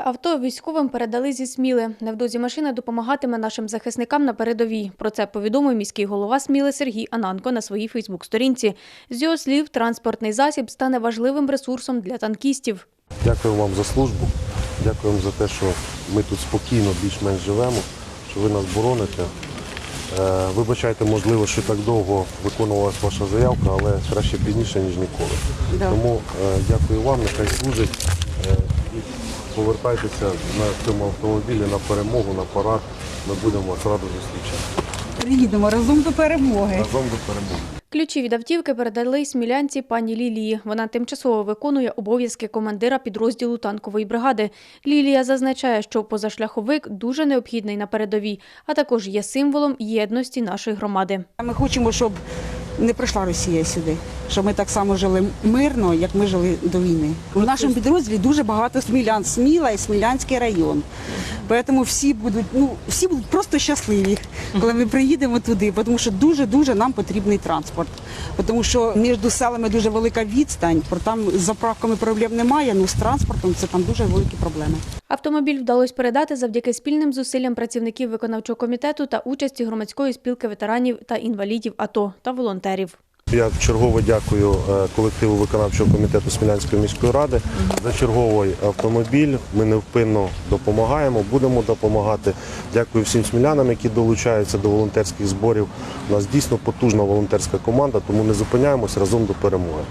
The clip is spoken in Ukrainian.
Нове авто військовим передали зі Сміли. Невдовзі машина допомагатиме нашим захисникам на передовій. Про це повідомив міський голова Сміли Сергій Ананко на своїй Фейсбук-сторінці. З його слів, транспортний засіб стане важливим ресурсом для танкістів. Дякую вам за службу. Дякую вам за те, що ми тут спокійно більш-менш живемо, що ви нас бороните. Е, Вибачайте, можливо, що так довго виконувалася ваша заявка, але краще пізніше, ніж ніколи. Тому е, дякую вам, нехай служить. Повертайтеся на цьому автомобілі на перемогу, на парад. Ми будемо вас радо зустрічати. Приїдемо разом до перемоги. Разом до перемоги. Ключі від автівки передали смілянці пані Лілії. Вона тимчасово виконує обов'язки командира підрозділу танкової бригади. Лілія зазначає, що позашляховик дуже необхідний на передовій, а також є символом єдності нашої громади. Ми хочемо, щоб не прийшла Росія сюди, щоб ми так само жили мирно, як ми жили до війни. У нашому підрозділі дуже багато смілян, Сміла і Смілянський район. Тому всі будуть, ну всі будуть просто щасливі, коли ми приїдемо туди, тому що дуже дуже нам потрібний транспорт. Тому що між селами дуже велика відстань, там з заправками проблем немає. Ну з транспортом це там дуже великі проблеми. Автомобіль вдалося передати завдяки спільним зусиллям працівників виконавчого комітету та участі громадської спілки ветеранів та інвалідів АТО та волонтерів. Я чергово дякую е, колективу виконавчого комітету Смілянської міської ради за черговий автомобіль. Ми невпинно допомагаємо, будемо допомагати. Дякую всім смілянам, які долучаються до волонтерських зборів. У нас дійсно потужна волонтерська команда, тому не зупиняємось разом до перемоги.